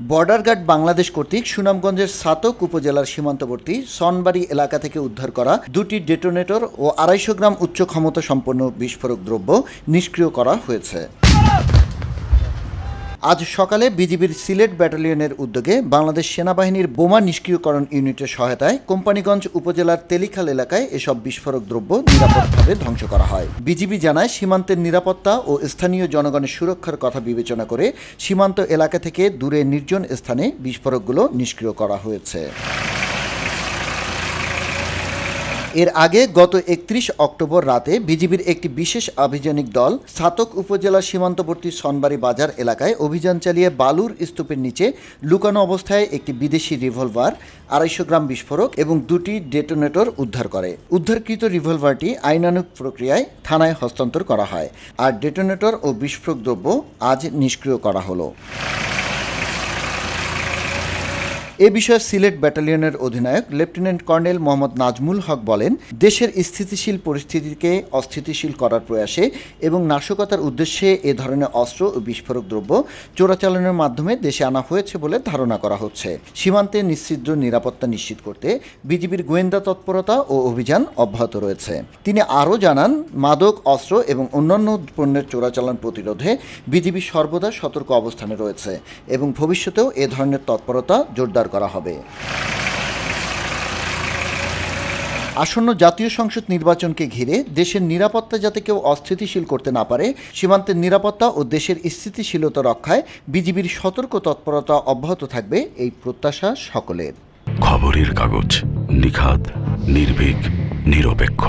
Border guard Bangladesh কর্তৃক সুনামগঞ্জের সাতক উপজেলার সীমান্তবর্তী সনবাড়ি এলাকা থেকে উদ্ধার করা দুটি ডেটোনেটর ও আড়াইশো গ্রাম উচ্চ ক্ষমতা সম্পন্ন বিস্ফোরক দ্রব্য নিষ্ক্রিয় করা হয়েছে। আজ সকালে বিজিবির সিলেট ব্যাটালিয়নের উদ্যোগে বাংলাদেশ সেনাবাহিনীর বোমা নিষ্ক্রিয়করণ ইউনিটের সহায়তায় কোম্পানিগঞ্জ উপজেলার তেলিখাল এলাকায় এসব বিস্ফোরক দ্রব্য নিরাপদভাবে ধ্বংস করা হয়। বিজিবি জানায়, সীমান্তের নিরাপত্তা ও স্থানীয় জনগণের সুরক্ষার কথা বিবেচনা করে সীমান্ত এলাকা থেকে দূরে নির্জন স্থানে বিস্ফোরকগুলো নিষ্ক্রিয় করা হয়েছে। এর আগে গত একত্রিশ অক্টোবর রাতে বিজিবির একটি বিশেষ আভিযানিক দল সাতক উপজেলার সীমান্তবর্তী সনবাড়ি বাজার এলাকায় অভিযান চালিয়ে বালুর স্তূপের নিচে লুকানো অবস্থায় একটি বিদেশি রিভলভার, আড়াইশো গ্রাম বিস্ফোরক এবং দুটি ডেটোনেটর উদ্ধার করে। উদ্ধারকৃত রিভলভারটি আইনানুগ প্রক্রিয়ায় থানায় হস্তান্তর করা হয়। আর ডেটোনেটর ও বিস্ফোরক দ্রব্য আজ নিষ্ক্রিয় করা হলো। এ বিষয়ে সিলেট ব্যাটালিয়নের অধিনায়ক লেফটেন্যান্ট কর্নেল মোহাম্মদ নাজমুল হক বলেন, দেশের স্থিতিশীল পরিস্থিতিকে অস্থিতিশীল করার প্রয়াসে এবং নাশকতার উদ্দেশ্যে এ ধরনের অস্ত্র ও বিস্ফোরক দ্রব্য চোরাচালানের মাধ্যমে দেশে আনা হয়েছে বলে ধারণা করা হচ্ছে। সীমান্তে নিশ্চিদ্র নিরাপত্তা নিশ্চিত করতে বিজিবির গোয়েন্দা তৎপরতা ও অভিযান অব্যাহত রয়েছে। তিনি আরও জানান, মাদক, অস্ত্র এবং অন্যান্য পণ্যের চোরাচালান প্রতিরোধে বিজিবি সর্বদা সতর্ক অবস্থানে রয়েছে এবং ভবিষ্যতেও এ ধরনের তৎপরতা জোরদার করা হবে। আসন্ন জাতীয় সংসদ নির্বাচনকে ঘিরে দেশের নিরাপত্তা যাতে কেউ অস্থিতিশীল করতে না পারে, সীমান্তের নিরাপত্তা ও দেশের স্থিতিশীলতা রক্ষায় বিজিবির সতর্ক তৎপরতা অব্যাহত থাকবে এই প্রত্যাশা সকলের। খবরের কাগজ নিখাদ, নির্ভীক, নিরপেক্ষ।